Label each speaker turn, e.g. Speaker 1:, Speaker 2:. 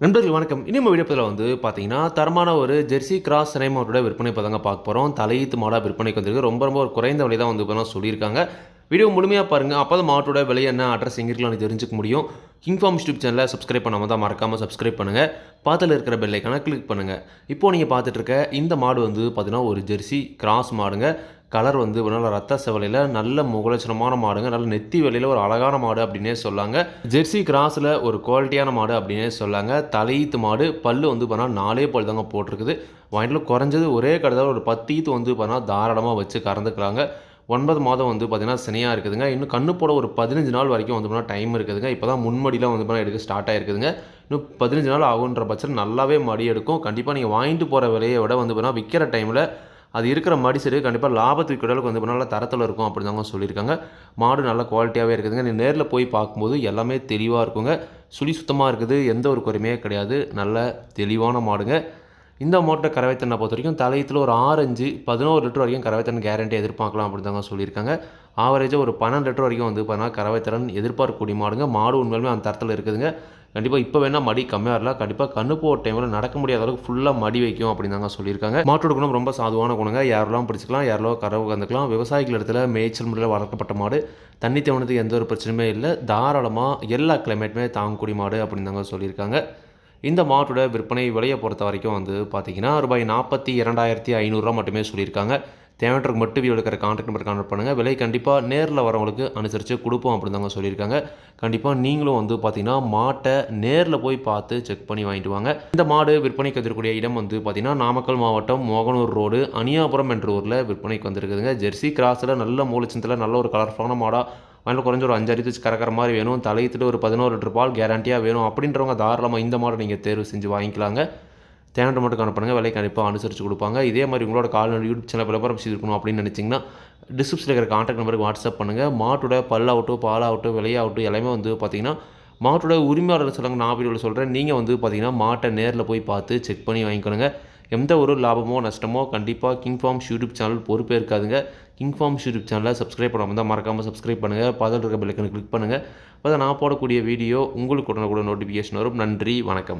Speaker 1: நண்பர்கள் வணக்கம். இனி நம்ம வந்து பார்த்தீங்கன்னா தரமான ஒரு ஜெர்சி கிராஸ் சினைமாவோட மாட்டோட விற்பனை இப்போ தாங்க பார்க்க போகிறோம் தலையீத்து மாடாக விற்பனைக்கு வந்திருக்கு ரொம்ப ரொம்ப ஒரு குறைந்த விலை தான் வந்து இப்போ சொல்லியிருக்காங்க. வீடியோ முழுமையாக பாருங்கள் அப்போ தான் மாட்டோட விலை என்ன அட்ரஸ் எங்கே இருக்கலாம்னு தெரிஞ்சுக்க முடியும். கிங்ஃபார்ம் யூடியூப் சேனலை சப்ஸ்கிரைப் பண்ணாமல் தான் மறக்காமல் சப்ஸ்கிரைப் பண்ணுங்கள் பாத்தில் இருக்கிற பெல்லைக்கான கிளிக் பண்ணுங்கள் இப்போது நீங்கள் பார்த்துட்டு இருக்க இந்த மாடு வந்து பார்த்தீங்கன்னா ஒரு ஜெர்சி கிராஸ் மாடுங்க. கலர் வந்து நல்ல ரத்த செவலையில் நல்ல முகலட்சணமான மாடுங்க. நல்ல நெத்தி வெளியில் ஒரு அழகான மாடு அப்படின்னே சொல்லாங்க. ஜெர்சி கிராஸில் ஒரு குவாலிட்டியான மாடு அப்படின்னே சொல்லாங்க. தலையீத்து மாடு பல்லு வந்து பார்த்தா நாலே பல் தாங்க போட்டிருக்குது. வாங்கிட்டு குறைஞ்சது ஒரே கடையில் ஒரு பத்து ஈத்து வந்து பார்த்தா தாராளமாக வச்சு கறந்துக்கிறாங்க ஒன்பது மாதம் வந்து பார்த்திங்கன்னா சினையாக இருக்குதுங்க. இன்னும் கண்ணு போட ஒரு பதினஞ்சு நாள் வரைக்கும் வந்து பார்த்தீங்கன்னா டைம் இருக்குதுங்க. இப்போ தான் முன்மடிலாம் வந்து பார்த்தீங்கன்னா எடுக்க ஸ்டார்ட் ஆகிருக்குதுங்க இன்னும் பதினஞ்சு நாள் ஆகுன்ற பட்சம் நல்லாவே மடி எடுக்கும். கண்டிப்பாக நீங்கள் வாங்கிட்டு போகிற விலையை விட வந்து பார்த்தீங்கன்னா விற்கிற டைமில் அது இருக்கிற மடி சரி கண்டிப்பாக லாபத்துக்கு அளவுக்கு வந்து நல்ல தரத்தில் இருக்கும் அப்படின்னு தாங்க சொல்லியிருக்காங்க. மாடு நல்ல குவாலிட்டியாகவே இருக்குதுங்க. நீ நேரில் போய் பார்க்கும்போது எல்லாமே தெளிவாக இருக்குங்க. சுழி சுத்தமாக இருக்குது. எந்த ஒரு குறையுமே கிடையாது. நல்ல தெளிவான மாடுங்க. இந்த மாட்டை கறவைத்தன்னை பொறுத்த வரைக்கும் தலையத்தில் ஒரு ஆரஞ்சு பதினோரு லிட்டர் வரைக்கும் கறவைத்தன் கேரண்டி எதிர்பார்க்கலாம் அப்படின்னு தாங்க சொல்லியிருக்காங்க ஆவரேஜாக ஒரு பன்னெண்டு லிட்டர் வரைக்கும் வந்து பார்த்தீங்கன்னா கறவைத்திறன் எதிர்பார்க்கக்கூடிய மாடுங்க. மாடு உண்மையிலுமே அந்த தரத்தில் இருக்குதுங்க. கண்டிப்பாக இப்போ வேணால் மடி கம்மியாக இருக்கலாம் கண்டிப்பாக கண்ணு போகிற டைமில் நடக்க முடியாத அளவுக்கு ஃபுல்லாக மடி வைக்கும் அப்படின்னு தாங்க சொல்லியிருக்காங்க. மாட்டோட குணம் ரொம்ப சாதுவான குணங்க. யாரெல்லாம் பிடிச்சிக்கலாம் யாரெல்லாம் கறவை கந்துக்கலாம் விவசாயிகள் இடத்துல மேய்ச்சல் முறையில் வளர்க்கப்பட்ட மாடு தண்ணி தேவனத்துக்கு எந்த ஒரு பிரச்சனையுமே இல்லை. தாராளமாக எல்லா கிளைமேட்டுமே தாங்கக்கூடிய மாடு அப்படின்னு தாங்க சொல்லியிருக்காங்க. இந்த மாட்டோட விற்பனை விலையை பொறுத்த வரைக்கும் வந்து பார்த்தீங்கன்னா ரூபாய் நாற்பத்தி இரண்டாயிரத்தி ஐநூறுரூவா மட்டுமே சொல்லியிருக்காங்க. தேவையற்றக்கு மட்டும் வீடியோ எடுக்கிற கான்டாக்ட் நம்பர் கான்டாக்ட் பண்ணுங்கள் விலை கண்டிப்பாக நேரில் வரவங்களுக்கு அனுசரித்து கொடுப்போம் அப்படின்னு தாங்க சொல்லியிருக்காங்க. கண்டிப்பாக நீங்களும் வந்து பார்த்தீங்கன்னா மாட்டை நேரில் போய் பார்த்து செக் பண்ணி வாங்கிட்டு வாங்க. இந்த மாடு விற்பனைக்கு வந்திருக்கூடிய இடம் வந்து பார்த்தீங்கன்னா நாமக்கல் மாவட்டம் மோகனூர் ரோடு அனியாபுரம் என்ற ஊரில் விற்பனைக்கு வந்திருக்குதுங்க. ஜெர்சி கிராஸில் நல்ல மூலச்சந்தில் நல்ல ஒரு கலர்ஃபுல்லான மாடாக அதில் குறைஞ்ச ஒரு அஞ்சு அடித்து கறக்கிற மாதிரி வேணும். தலையிட்டு ஒரு பதினோரு லிட்டர் பால் கேரண்டியாக வேணும். அப்படின்றவங்க தாராளமாக இந்த மாடை நீங்கள் தேர்வு செஞ்சு வாங்கிக்கலாங்க. தேனட்டை மட்டும் காணப்படுங்க விலை கண்டிப்பாக அனுசரித்து கொடுப்பாங்க. இதே மாதிரி உங்களோட கால்நடை யூடியூப் சேனல் விளம்பரம் செய்திருக்கணும் அப்படின்னு நினச்சிங்கன்னா டிஸ்கிரிப்ஷனில் இருக்கிற கான்டாக்ட் நம்பருக்கு வாட்ஸ்அப் பண்ணுங்கள் மாட்டோட பல்லாகட்டும் பாலாகட்டும் விலையாகட்டும் எல்லாமே வந்து பார்த்தீங்கன்னா மாட்டோட உரிமையாளர் சொல்லுங்க நான் வீடியோவில் சொல்கிறேன் நீங்கள் வந்து பார்த்தீங்கன்னா மாட்டை நேரில் போய் பார்த்து செக் பண்ணி வாங்கிக்கணுங்க. எந்த ஒரு லாபமோ நஷ்டமோ கண்டிப்பாக கிங் ஃபார்ம்ஸ் யூடியூப் சேனல் பொறுப்பே இருக்காதுங்க. கிங் ஃபார்ம்ஸ் யூடியூப் சேனலை சப்ஸ்கிரைப் பண்ணாமல் தான் மறக்காமல் சப்ஸ்கிரைப் பண்ணுங்கள் பதில் இருக்க பெல்லைக்கனை கிளிக் பண்ணுங்கள் அப்போ நான் போடக்கூடிய வீடியோ உங்களுக்கு உடனே கூட நோட்டிஃபிகேஷன் வரும். நன்றி வணக்கம்.